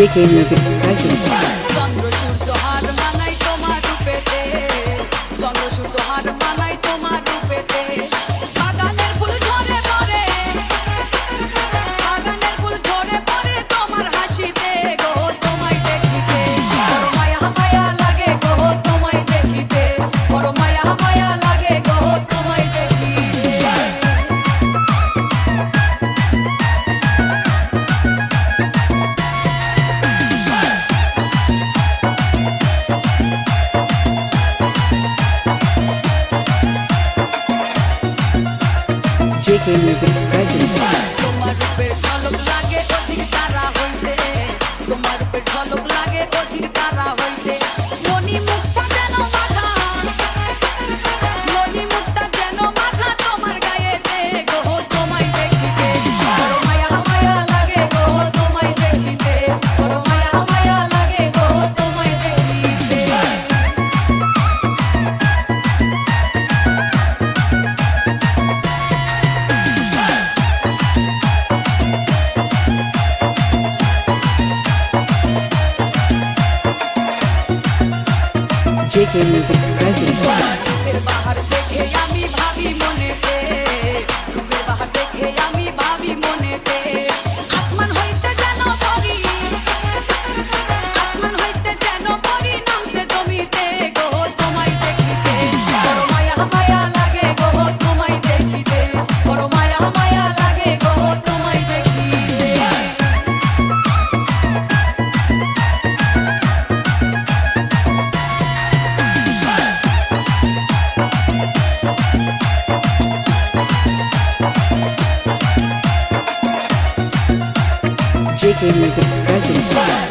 JK Music Typhoon. K music present তোমার রূপে ঝলক লাগে অধিক তারা হইতে তোমার রূপে ঝলক লাগে অধিক তারা হইতে JK Music present. making Music present.